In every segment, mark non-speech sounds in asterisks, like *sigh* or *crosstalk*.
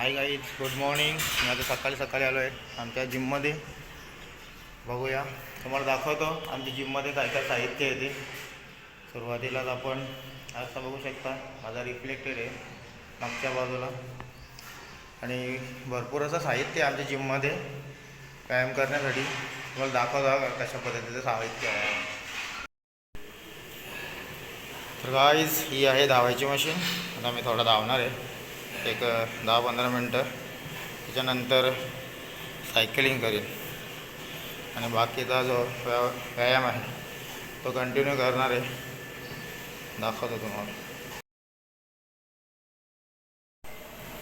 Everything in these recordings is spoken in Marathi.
हाय गाईज गुड मॉर्निंग मी आता सकाळी सकाळी आलो आहे आमच्या जिममध्ये बघूया. तुम्हाला दाखवतो आमच्या जिममध्ये काय काय साहित्य आहे ते. सुरुवातीलाच आपण आता बघू शकता माझा रिफ्लेक्टेड आहे मागच्या बाजूला. आणि भरपूर असं साहित्य आहे आमच्या जिममध्ये व्यायाम करण्यासाठी. तुम्हाला दाखवतो कशा पद्धतीचं साहित्य आहे. तर गाईज ही आहे धावायची मशीन आता मी थोडं धावणार आहे. एक दहा पंधरा मिनटं. त्याच्यानंतर सायकलिंग करीन. आणि बाकीचा जो व्या व्यायाम आहे तो कंटिन्यू करणार आहे. दाखवतो तुम्हाला.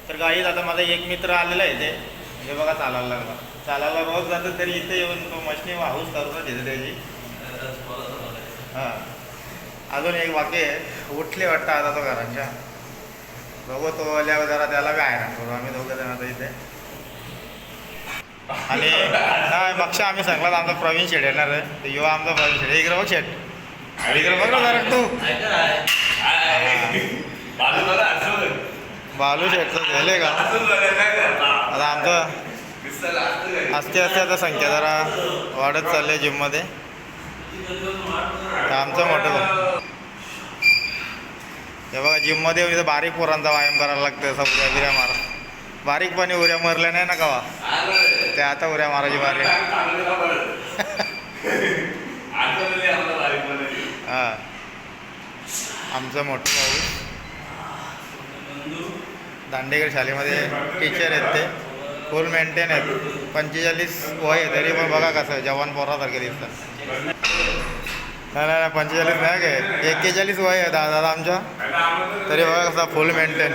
तर गाईज आता माझा एक मित्र आलेला आहे ते म्हणजे बघा चालायला लागला. चालायला रोज जातो तरी इथे येऊन तो मशनी हाऊस करतो तिथे त्याची. हां. अजून एक बाकी आहे. उठले वाटतं आता तो घरांच्या. बघू तो आल्यावर जरा त्याला काय ना करू. आम्ही दोघं जण आता इथे. आणि नाही मागच्या आम्ही सांगला आमचा प्रवीण शेट येणार आहे. तर युवा आमचा प्रवीण शेट इकडे बघ शेट इकडे बघ ना जरा तू. बालू शेटचं झाले का? आता आमचं असते असते आता संख्या जरा वाढत चालली आहे जिममध्ये आमचं मोठं. हे बघा जिममध्ये इथं बारीक पोरांचा व्यायाम करायला लागतं असं उड्या बिऱ्या मारा. बारीकपणे उऱ्या मारल्या नाही ना कवा? ते आता उऱ्या मारायची बारीक *laughs* हां. आमचं मोठं भाऊ. दांडेकर शाळेमध्ये टीचर आहेत ते. फुल मेंटेन आहेत. पंचेचाळीस वय आहे तरी पण बघा कसं जवान पोरासारखे दिसतात. नाही नाही नाही, पंचेचाळीस नाही काय? एक्केचाळीस वय आहे दादा दादा आमच्या. तरी बघा कसा फुल मेंटेन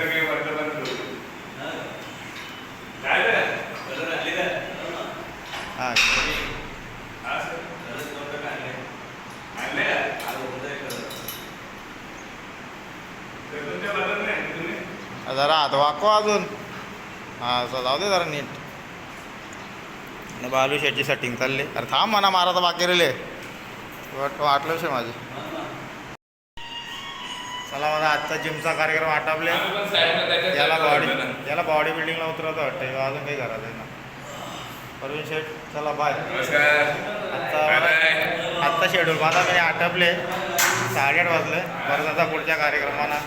हां. जरा हात वाकवा अजून. हां असं जाऊ दे जरा नीट. बालू शेटची सेटिंग चालली. अरे थांब म्हणा मारा तर बाकी रेले वाटलं शे माझी. चला माझा आजचा जिमचा कार्यक्रम आटापले. याला बॉडी याला बॉडी बिल्डिंगला उतरवतं वाटतं अजून काही करायचं आहे ना परवीन शेठ चला बाय आत्ता आत्ता शेड्यूल माझा मी आटपले. साडेआठ वाजले. परत आता पुढच्या कार्यक्रमाला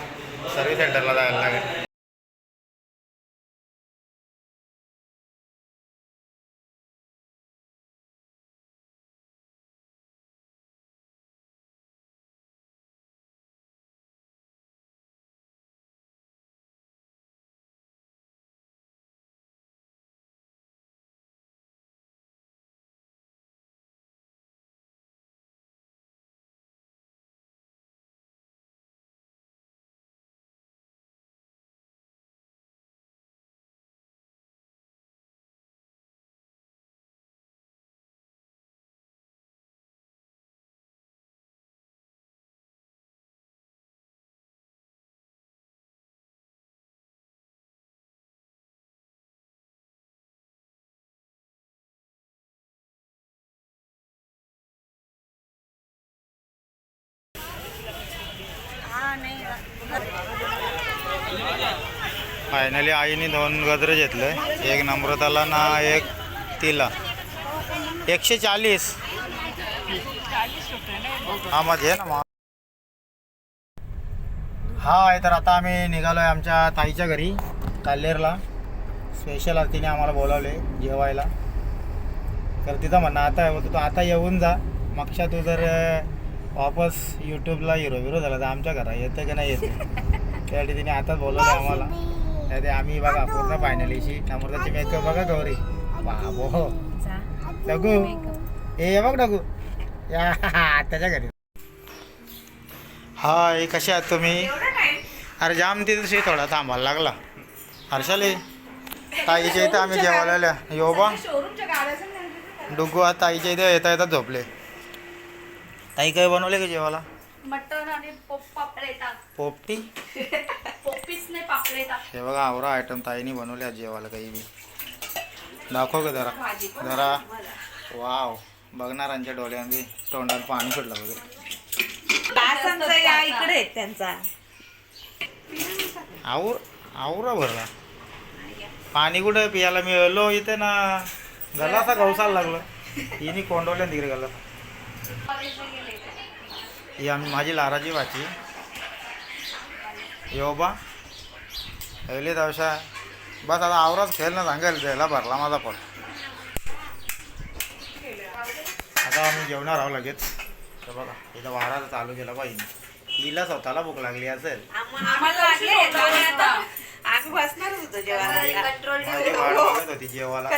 सर्व्हिस सेंटरला जायला लागेल. फायनली आईने दोन गजरे घेतले. एक नम्रताला ना एक तिला. एकशे चाळीस. हा मग घे ना मग. हा आहे तर आता आम्ही निघालो आहे आमच्या ताईच्या घरी काल्लेरला. स्पेशल तिने आम्हाला बोलावले जेवायला. तर तिथं म्हणणं आता आहे तू आता येऊन जा. मागच्या तू जर वापस यूट्यूबला हिरो विरो झाला तर आमच्या घरा येतं की नाही येते? *laughs* त्यासाठी तिने आताच बोलवलं आम्हाला. नाही ते आम्ही बघा पूर्ण फायनलीशी अमृताची मेकअप बघा गौरी. बाबो. डगू. ए बघ डगू. या आत्याच्या घरी. हाय कसे आहात तुम्ही? अरे जाम तिथे थोडा थांबायला लागला. हर्षाले ताईच्या इथं आम्ही जेवायला यो बा डुगू आज ताईच्या इथे येता येतात झोपले. ताई काय बनवले का जेवायला? आणि पोपटी? *laughs* नाही हे बघा आवरा आयटम ताईने बनवले आज जेवायला काही बी. दाखव का जरा. जरा. वाव. बघणाऱ्यांच्या डोळ्यांनी तोंडात पाणी सुटलं वगैरे या इकडे त्यांचा. आवर आवरा भरला पाणी कुठं पियाला मिळलो इथे ना. गला असा गवसाला लागलं. हिने कोंडवल्या तिकडे गला कॉलेजला गेले ही आम्ही माझी लाराची भाची. योबा पहिली दवशा बस आता आवराच खेळ ना सांगेल त्याला भरला माझा पण आता आम्ही जेवणार आहोत लगेच. तर बघा इथं वारा चालू केला पाहिजे हिला स्वतःला भूक लागली असेल. होतो जेवायला.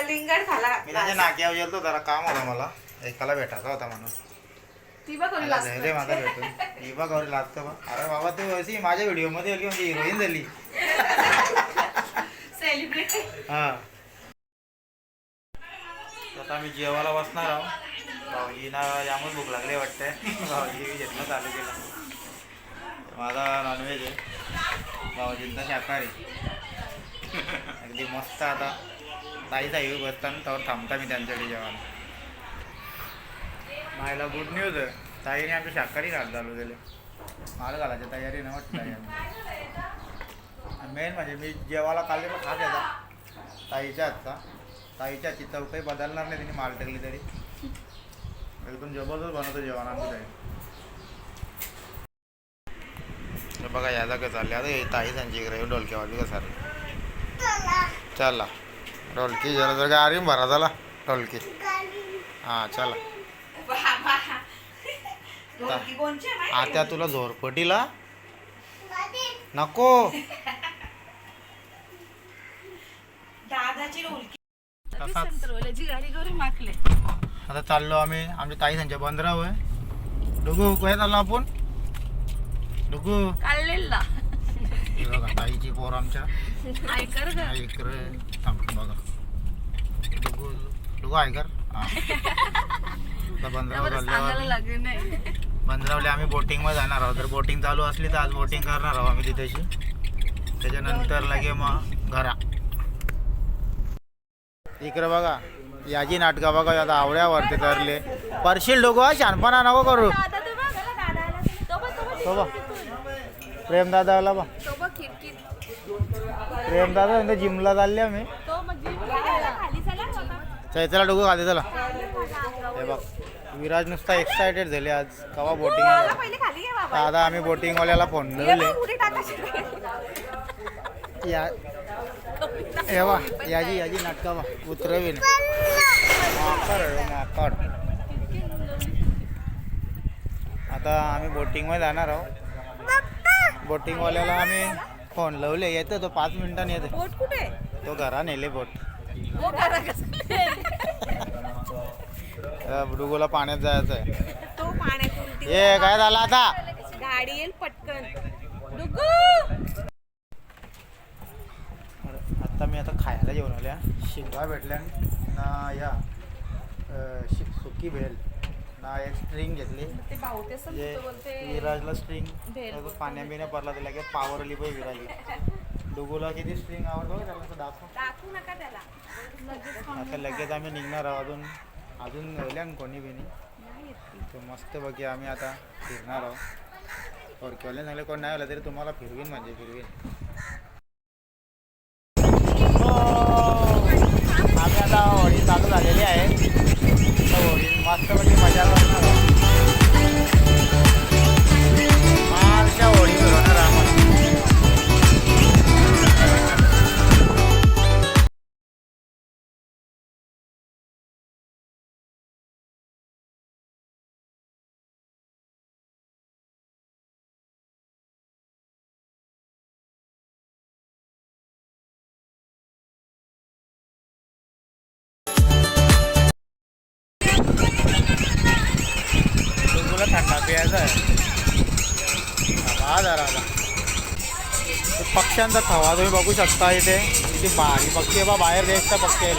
मी त्याच्या नाक्यावर गेलो जरा काम होतं मला. एकाला भेटायचा होता म्हणून. ती जायचंय माझा भेटून. ही बघ गौरी लागतं बा अरे बाबा तू अशी माझ्या व्हिडिओमध्ये आली म्हणजे हिरोईन झाली. *laughs* हा. आता आम्ही जेवायला बसणार आहोत. भाऊजीना यामुळे भूक लागली वाटते भाऊजी घेतलं चालू केलं. माझा नॉनव्हेज आहे. भाऊजींचा शाकाहारी. अगदी मस्त आता. ताई ताई बसताना तर थांबता मी त्यांच्याकडे जेवायला. मायला गुड न्यूज आहे. ताईने आमच्या शाकाहारी घाल चालू केले. माल घालायच्या तयारीनं वाटत मेन म्हणजे मी जेवायला काल खात येता ताईच्या हातचा. ताईच्या हातची चव काही बदलणार नाही तिने माल टाकली तरी. एकदम जबरदस्त बनवतो जेवण आमची ताई. बघा याला का चालले आता हे ताई त्यांची इकडे. डोलक्यावाली का सर चला. ढोलकी जरा जर काय आरी भरा झाला ढोलकी. हां चला. आता तुला झोरपटीला? नको. गाडी करून आता चाललो आम्ही आमच्या ताई त्यांच्या बंदराव आहे डुगू काय चाललो आपण? डुगू. काढलेला. हे बघा ताईची पोर आमच्या. ऐकर ग. थांब बघा. डुगू डुगू ऐकर हा. बंदरावर लागले नाही. बंदरावले आम्ही बोटिंगमध्ये जाणार आहोत. तर बोटिंग चालू असली तर आज बोटिंग करणार आहोत आम्ही तिथेशी. त्याच्यानंतर लगे मग घरा इकडे बघा याची नाटकं बघा आता आवड्यावरती धरले परशील डोगो शानपणा नको करू. दादा तो बघ दादा तो बघ तो बघ तो बघ. प्रेम दादा आला बा तो बघ खिडकीत. प्रेम दादा नंतर जिमला चालले आम्ही. चैत्राला डोकं खाते चला. हे बघ विराज नुसता एक्सायटेड झाले आज. कवा बोटिंग आता आम्ही बोटिंगवाल्याला फोन ये लावले बघ, उडी टाकायची या बा याची याची नाटका बा उतरवीन. माकड आहे, माकड आता आम्ही बोटिंगमध्ये जाणार आहोत. बोटिंगवाल्याला आम्ही फोन लावले येतो तो पाच मिनिटांनी येते. बोट कुठे? तो घरा नेले बोट. हो करा डुगोला पाण्यात जायचं आहे. तो पाण्यात उलटी ये काय झालं आता? गाडी येईल पटकन. डुगू आता मी आता खायला जेवण आल्या. शिंगा भेटल्या ना या सुकी भेल ना एक स्ट्रिंग घेतली. विराजला स्ट्रिंग पाण्या बिण्या पडला तर लगेच पावर आली पाहिजे विराजला. डुगूला किती स्ट्रिंग आवडतो त्याला दाखव. त्याला. आता लगेच आम्ही निघणार आहोत अजून अजून राहिल्या कोणी बिनी. तर मस्त बघी आम्ही आता फिरणार आहोत. ओळखीवाले चांगले कोण नाही आलं तरी तुम्हाला फिरवीन म्हणजे फिरवीन. आम्ही आता होळी चालू झालेली आहे. तर होळी मस्तपैकी म्हणजे मजा आहे. राधा राधा पक्ष्यांचा थवा तुम्ही बघू शकता इथे. किती भारी पक्षी आहे बा बाहेर देशचा पक्षी आहे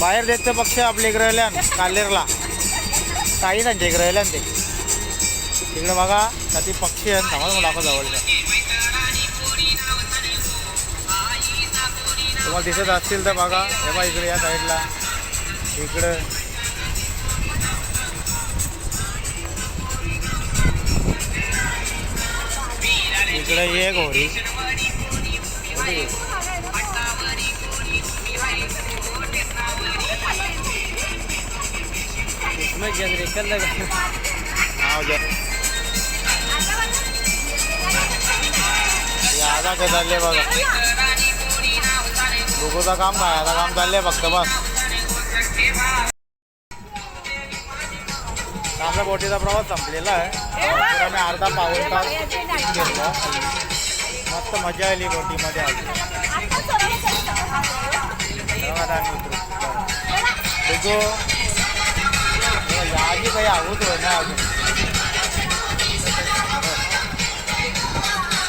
बाहेर देशचे पक्षी आपल्या इकडे राहिल्या कालेरला. काही त्यांच्या इकडे राहिल्या ते. तिकडे बघा ती पक्षी आहेत. थांबा तुम्हाला दाखव जवळच्या तुम्हाला दिसत असतील तर बघा. हे बा इकडे या साईडला इकडं. इकडे एक होरी इसमें जनरेटर लगा नाव घ्या हे आता काय चालले बघा डोकोचं काम काय आता काम चाललंय फक्त बस आपल्या बोटीचा प्रवास संपलेला आहे. आम्ही अर्धा पाऊण तास घेतला मस्त मजा आली बोटीमध्ये आली. चला आधी काही आहोत ना अजून?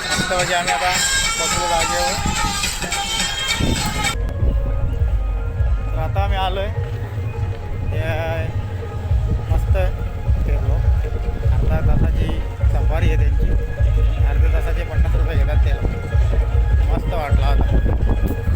मस्त म्हणजे आम्ही आता. बसलो जागेवर. आता आम्ही आलोय. ते तासाचे पन्नास त्याला. मस्त वाटलं आता.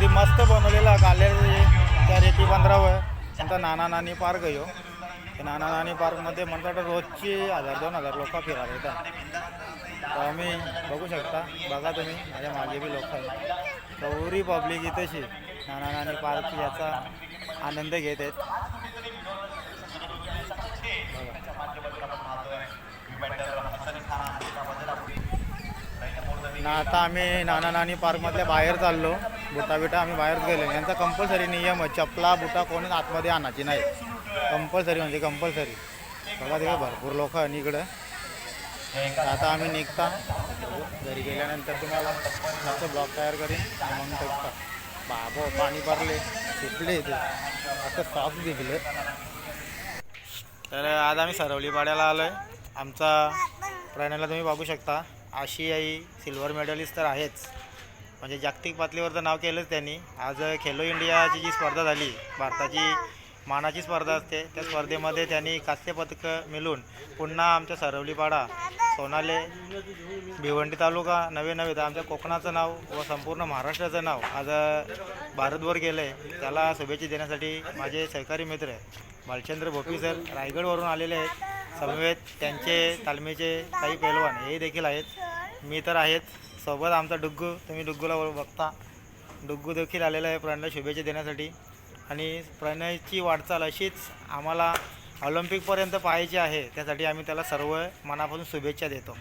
अगदी मस्त बनवलेला कालेर त्या रेती बंदरावर. नंतर नाना नानी पार्क येऊ ह्यो. हो. नाना नानी पार्कमध्ये म्हणतात रोजची हजार दोन हजार लोक फिरायला येतात. तर आम्ही बघू शकता. बघा तुम्ही. माझ्या मागे बी लोक आहेत. गौरी पब्लिक इथेशी नाना नानी पार्क याचा आनंद घेत आहेत. ना आता आम्ही नाना नानी पार्कमधल्या बाहेर चाललो. बुटा बिटा आम्ही बाहेर गेलो. यांचा कंपल्सरी नियम आहे चपला बुटा कोणीच आतमध्ये आणायची नाही. कंपल्सरी म्हणजे कंपल्सरी बघा तिकडे भरपूर लोक आहे इकडं. आता आम्ही निघता. घरी गेल्यानंतर तुम्हाला मस्त ब्लॉक तयार करीन. मग निघता बाबो पाणी भरले सुटले ते आता साफ दिले तर आज आम्ही सरवली पाड्याला आलो आहे आमचा प्राण्याला तुम्ही बघू शकता. आशियाई सिल्वर मेडलिस्ट तर आहेच. म्हणजे जागतिक पातळीवर तर नाव केलंच त्यांनी. आज खेलो इंडियाची जी स्पर्धा झाली भारताची मानाची स्पर्धा असते त्या स्पर्धेमध्ये त्यांनी कास्य मिळून पुन्हा आमच्या सरवलीपाडा सोनाले भिवंडी तालुका नवे नवे तर आमच्या कोकणाचं नाव व संपूर्ण महाराष्ट्राचं नाव आज भारतभर गेलं आहे त्याला शुभेच्छा देण्यासाठी माझे सहकारी मित्र भालचंद्र भोपी सर रायगडवरून आलेले आहेत. समवेत त्यांचे तालमीचे काही पैलवान हे देखील आहेत. मी तर आहेत. सोबत आमचा डुग्गू तुम्ही डुग्गूला बघता. डुग्गू देखील आलेला आहे प्रणयला शुभेच्छा देण्यासाठी. आणि प्रणयची वाटचाल अशीच आम्हाला ऑलिम्पिकपर्यंत पाहायची आहे. त्यासाठी आम्ही त्याला सर्व मनापासून शुभेच्छा देतो.